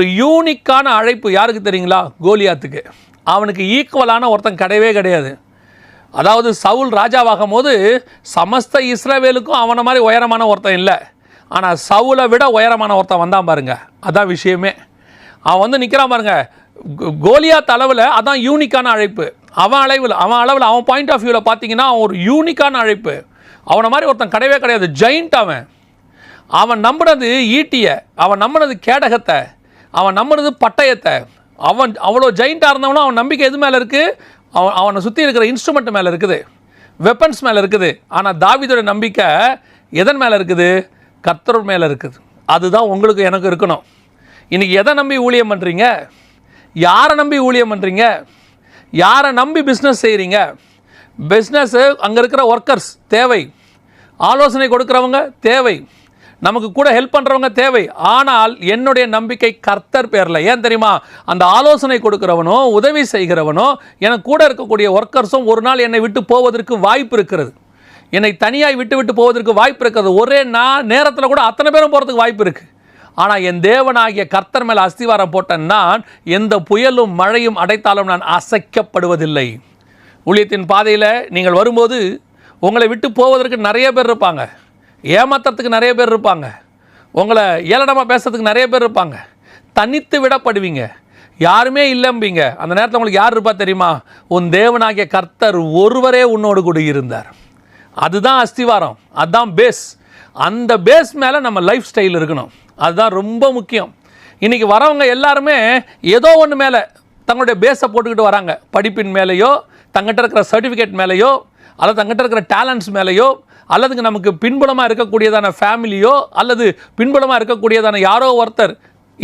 ஒரு யூனிக்கான அழைப்பு யாருக்கு தெரியுங்களா? கோலியாத்துக்கு. அவனுக்கு ஈக்குவலான ஒருத்தன் கிடையவே கிடையாது. அதாவது சவுல் ராஜாவாகும் போது சமஸ்த இஸ்ரவேலுக்கும் அவனை மாதிரி உயரமான ஒருத்தன் இல்லை. ஆனால் சவுலை விட உயரமான ஒருத்தன் வந்தான் பாருங்க. அதான் விஷயமே. அவன் வந்து நிற்கிறான் பாருங்க. கோ- கோலியாத் அளவில் அதான் யூனிக்கான அழைப்பு. அவன் அளவில் அவன் அளவில் அவன் பாயிண்ட் ஆஃப் வியூவில் பார்த்தீங்கன்னா அவன் ஒரு யூனிக்கான அழைப்பு. அவனை மாதிரி ஒருத்தன் கிடையவே கிடையாது. ஜெயிண்ட் அவன். அவன் நம்பினது ஈட்டியை அவன் நம்பினது கேடகத்தை அவன் நம்பினது பட்டயத்தை. அவன் அவ்வளோ ஜெயிண்டாக இருந்தவனும் அவன் நம்பிக்கை எது மேலே இருக்குது அவன் அவனை சுற்றி இருக்கிற இன்ஸ்ட்ருமெண்ட் மேலே இருக்குது. வெப்பன்ஸ் மேலே இருக்குது. ஆனால் தாவிதோட நம்பிக்கை எதன் மேலே இருக்குது? கத்தர் மேலே இருக்குது. அதுதான் உங்களுக்கு எனக்கு இருக்கணும். இன்றைக்கி எதை நம்பி ஊழியம் பண்ணுறீங்க யாரை நம்பி ஊழியம் பண்ணுறீங்க யாரை நம்பி பிஸ்னஸ் செய்கிறீங்க பிஸ்னஸ்ஸு அங்கே இருக்கிற ஒர்க்கர்ஸ் தேவை. ஆலோசனை கொடுக்குறவங்க தேவை. நமக்கு கூட ஹெல்ப் பண்ணுறவங்க தேவை. ஆனால் என்னுடைய நம்பிக்கை கர்த்தர் பேரில். ஏன் தெரியுமா? அந்த ஆலோசனை கொடுக்குறவனோ உதவி செய்கிறவனோ எனக்கு கூட இருக்கக்கூடிய ஒர்க்கர்ஸும் ஒரு நாள் என்னை விட்டு போவதற்கு வாய்ப்பு இருக்கிறது. என்னை தனியாய் விட்டு விட்டு போவதற்கு வாய்ப்பு இருக்கிறது. ஒரே நான் நேரத்தில் கூட அத்தனை பேரும் போகிறதுக்கு வாய்ப்பு இருக்குது ஆனால் என் தேவனாகிய கர்த்தர் மேல் அஸ்திவாரம் போட்ட நான் எந்த புயலும் மழையும் அடைத்தாலும் நான் அசைக்கப்படுவதில்லை. ஊழியத்தின் பாதையில் நீங்கள் வரும்போது உங்களை விட்டு போவதற்கு நிறைய பேர் இருப்பாங்க. ஏமாத்துறதுக்கு நிறைய பேர் இருப்பாங்க. உங்களை ஏளனமாக பேசுறதுக்கு நிறைய பேர் இருப்பாங்க. தனித்து விடப்படுவீங்க. யாருமே இல்லைம்பீங்க. அந்த நேரத்தில் உங்களுக்கு யார் இருப்பா தெரியுமா? உன் தேவனாகிய கர்த்தர் ஒருவரே உன்னோடு கூட இருந்தார். அதுதான் அஸ்திவாரம். அதுதான் பேஸ் அந்த பேஸ் மேலே நம்ம லைஃப் ஸ்டைல் இருக்கணும். அதுதான் ரொம்ப முக்கியம். இன்றைக்கி வரவங்க எல்லாருமே ஏதோ ஒன்று மேலே தங்களுடைய பேஸை போட்டுக்கிட்டு வராங்க. படிப்பின் மேலேயோ தங்கிட்ட இருக்கிற சர்டிஃபிகேட் மேலேயோ அல்லது தங்கிட்ட இருக்கிற டேலண்ட்ஸ் மேலேயோ அல்லது நமக்கு பின்புலமாக இருக்கக்கூடியதான ஃபேமிலியோ அல்லது பின்புலமாக இருக்கக்கூடியதான யாரோ ஒருத்தர்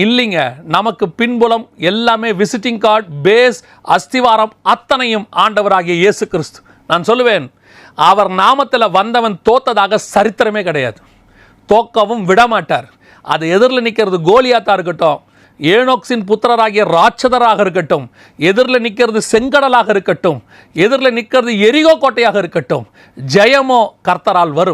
இல்லைங்க. நமக்கு பின்புலம் எல்லாமே விசிட்டிங் கார்டு பேஸ் அஸ்திவாரம் அத்தனையும் ஆண்டவராகிய இயேசு கிறிஸ்து நான் சொல்லுவேன் அவர் நாமத்தில் வந்தவன் தோத்ததாக சரித்திரமே கிடையாது. தோக்கவும் விடமாட்டார். அது எதிரில் நிற்கிறது கோலியாத்தா இருக்கட்டும் ஏனோக்ஸின் புத்திரராகிய ராட்சதராக இருக்கட்டும் எதிரில் நிற்கிறது செங்கடலாக இருக்கட்டும் எதிரில் நிற்கிறது எரிகோ கோட்டையாக இருக்கட்டும் ஜெயமோ கர்த்தரால் வரும்.